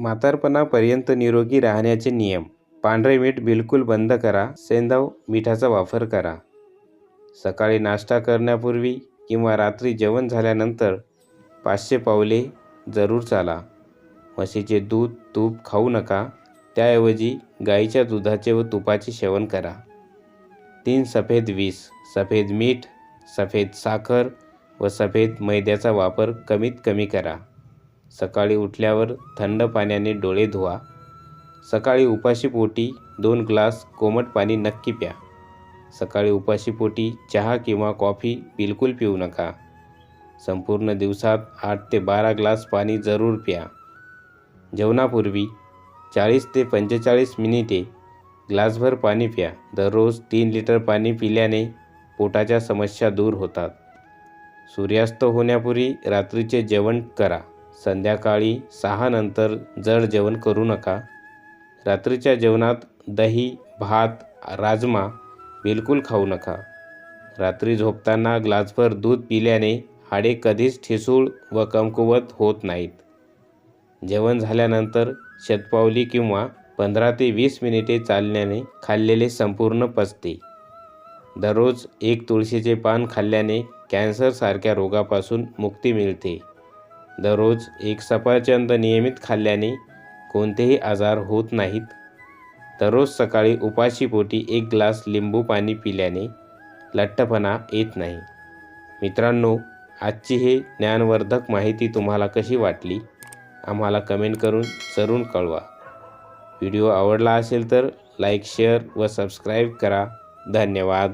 म्हातारपणापर्यंत निरोगी राहण्याचे नियम. पांढरे मीठ बिलकुल बंद करा. सेंधव मिठाचा वापर करा. सकाळी नाश्ता करण्यापूर्वी किंवा रात्री जेवण झाल्यानंतर पाचशे पावले जरूर चाला. म्हशीचे दूध तूप खाऊ नका. त्याऐवजी गाईच्या दुधाचे व तुपाचे सेवन करा. तीन सफेद विष सफेद मीठ सफेद साखर व सफेद मैद्याचा वापर कमीत कमी करा. सकाळी उठल्यावर थंड पाण्याने डोळे धुवा. सकाळी उपाशीपोटी दोन ग्लास कोमट पाणी नक्की प्या. सकाळी उपाशीपोटी चहा किंवा कॉफी बिलकुल पिऊ नका. संपूर्ण दिवसात आठ ते बारा ग्लास पाणी जरूर प्या. जेवणापूर्वी चाळीस ते पंचेचाळीस मिनिटे ग्लासभर पाणी प्या. दररोज तीन लिटर पाणी पिल्याने पोटाच्या समस्या दूर होतात. सूर्यास्त होण्यापूर्वी रात्रीचे जेवण करा. संध्याकाळी सहानंतर जड जेवण करू नका. रात्रीच्या जेवणात दही भात राजमा बिलकुल खाऊ नका. रात्री झोपताना ग्लासभर दूध पिल्याने हाडे कधीच ठिसूळ व कमकुवत होत नाहीत. जेवण झाल्यानंतर शतपावली किंवा पंधरा ते वीस मिनिटे चालण्याने खाल्लेले संपूर्ण पचते. दररोज एक तुळशीचे पान खाल्ल्याने कॅन्सरसारख्या रोगापासून मुक्ती मिळते. दररोज एक सफरचंद नियमित खाल्ल्याने कोणतेही आजार होत नाहीत. दररोज सकाळी उपाशीपोटी एक ग्लास लिंबू पाणी पिल्याने लठ्ठपणा येत नाही. मित्रांनो आजची हे ज्ञानवर्धक माहिती तुम्हाला कशी वाटली? आम्हाला कमेंट करून जरूर कळवा. व्हिडिओ आवडला असेल तर लाईक शेअर व सबस्क्राईब करा. धन्यवाद.